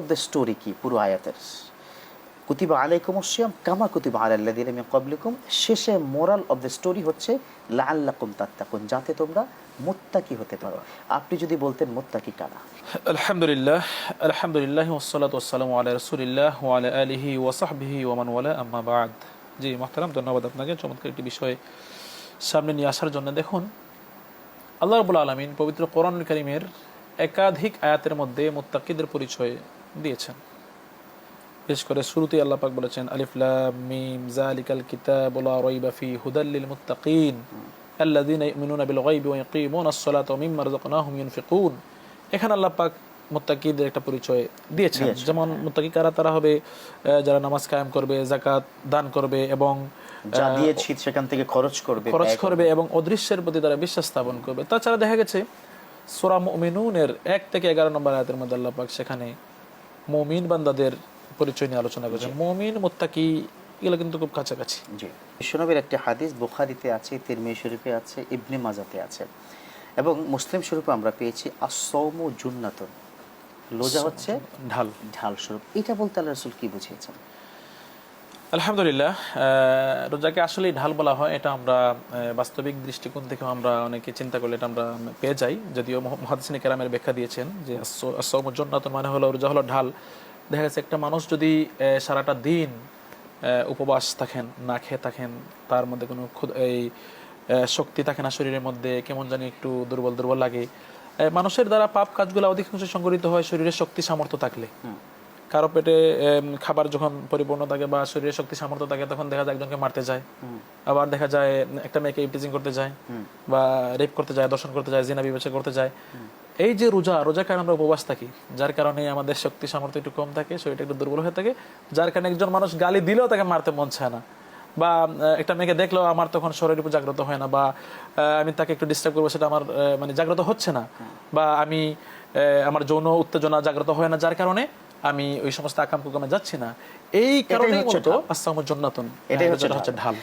Of the story কি পুরো আয়াতের কুতিবা আলাইকুম কামা কুতিবা আলাল্লাযিনা মিন ক্বাবলিকুম শেষে মোরাল অফ দ্য স্টোরি হচ্ছে লাআল্লাকুম তাত্তাকুন যাতে তোমরা মুত্তাকি হতে পারো। আপনি যদি বলতেন মুত্তাকি কারা? আলহামদুলিল্লাহ আলহামদুলিল্লাহ ওসালাত ওসালাম রসুলিল্লাহ ওয়ালা আলিহি ওয়াসাহবিহি ওমান ওয়ালা, আম্মা বাদ। জি, মাহতারাম, ধন্যবাদ আপনাকে। চমৎকার একটি বিষয় সামনে নিয়ে আসার জন্য দেখুন, আল্লাহ রবুল আলমিন পবিত্র কোরআন করিমের একাধিক আয়াতের মধ্যে মুত্তাকিদের পরিচয় দিয়েছেন। বিশেষ করে শুরুতে আল্লাহ পাক বলেছেন আলিফলাম মিম জালিকাল কিতাব লা রাইবা হুদাল্লিল মুত্তাকিন আল্লাযীনা ইউমিনুনা বিল গায়বি ওয়া ইয়াকিমুনা আস-সালাতা ওয়া মিম্মা রাযাকনাহুম ইউনফিকুন। এখানে আল্লাহ পাক মুত্তাকিদের একটা পরিচয় দিয়েছেন। যেমন মুত্তাকি কারা তারা হবে যারা নামাজ কায়েম করবে যাকাত দান করবে এবং যা দিয়েছি সেখান থেকে খরচ করবে। খরচ করবে এবং অদৃশ্যের প্রতি তারা বিশ্বাস স্থাপন করবে। তাছাড়া দেখা গেছে সোরা মুমিনুনের এক থেকে এগারো নম্বর আয়াতের মধ্যে আল্লাহ পাক সেখানে মুমিন বান্দাদের পরিচয় নিয়ে আলোচনা করেছেন। মমিন মোত্তাকি এগুলো কিন্তু খুব কাছাকাছি। জি। বিশ্বনবীর একটি হাদিস বুখারিতে আছে তিরমি শরীফে আছে ইবনে মাজাতে আছে। এবং মুসলিম স্বরূপে আমরা পেয়েছি আসম জুন্নাতন। লোজা হচ্ছে ঢাল। ঢাল স্বরূপ। এটা বলতে আল্লাহ রসুল কি বুঝিয়েছেন? আলহামদুলিল্লাহ রোজাকে আসলেই ঢাল বলা হয়, এটা আমরা বাস্তবিক দৃষ্টিকোণ থেকে আমরা অনেকে চিন্তা করলে এটা আমরা পেয়ে যাই। যদিও মহাদিসিনী কেরামের ব্যাখ্যা দিয়েছেন যে সৌমজন্নাতন মানে হলো রোজা হলো ঢাল। দেখা যাচ্ছে একটা মানুষ যদি সারাটা দিন উপবাস থাকেন, না খেয়ে থাকেন, তার মধ্যে কোনো এই শক্তি থাকে না শরীরের মধ্যে, কেমন জানি একটু দুর্বল দুর্বল লাগে। মানুষের দ্বারা পাপ কাজগুলো অধিকাংশ সংগঠিত হয় শরীরের শক্তি সামর্থ্য থাকলে। কারও পেটে খাবার যখন পরিপূর্ণ থাকে বা শরীরে শক্তি সামর্থ্য থাকে তখন দেখা যায় একজনকে মারতে যায়। আবার দেখা যায় একটা মেয়েকে ইপটিজিং করতে যায় বা রেপ করতে যায় দর্শন করতে যায় জিনা বিবেচনা করতে যায়। এই যে রোজা রোজা কারণে আমরা উপবাস থাকি যার কারণে আমাদের শক্তি সামর্থ্য একটু কম থাকে শরীরটা একটু দুর্বল হয়ে থাকে যার কারণে একজন মানুষ গালি দিলেও তাকে মারতে মন চায় না। বা একটা মেয়েকে দেখলেও আমার তখন শরীর উপর জাগ্রত হয় না বা আমি তাকে একটু ডিস্টার্ব করব সেটা আমার মানে জাগ্রত হচ্ছে না। বা আমি আহ, আমার যৌন উত্তেজনা জাগ্রত হয় না যার কারণে আমি ওই সমস্ত আকাম কুকামে যাচ্ছি না। এই কারণেই মূলত আসামুর জান্নাতুন এটাই হচ্ছে হচ্ছে ঢাল।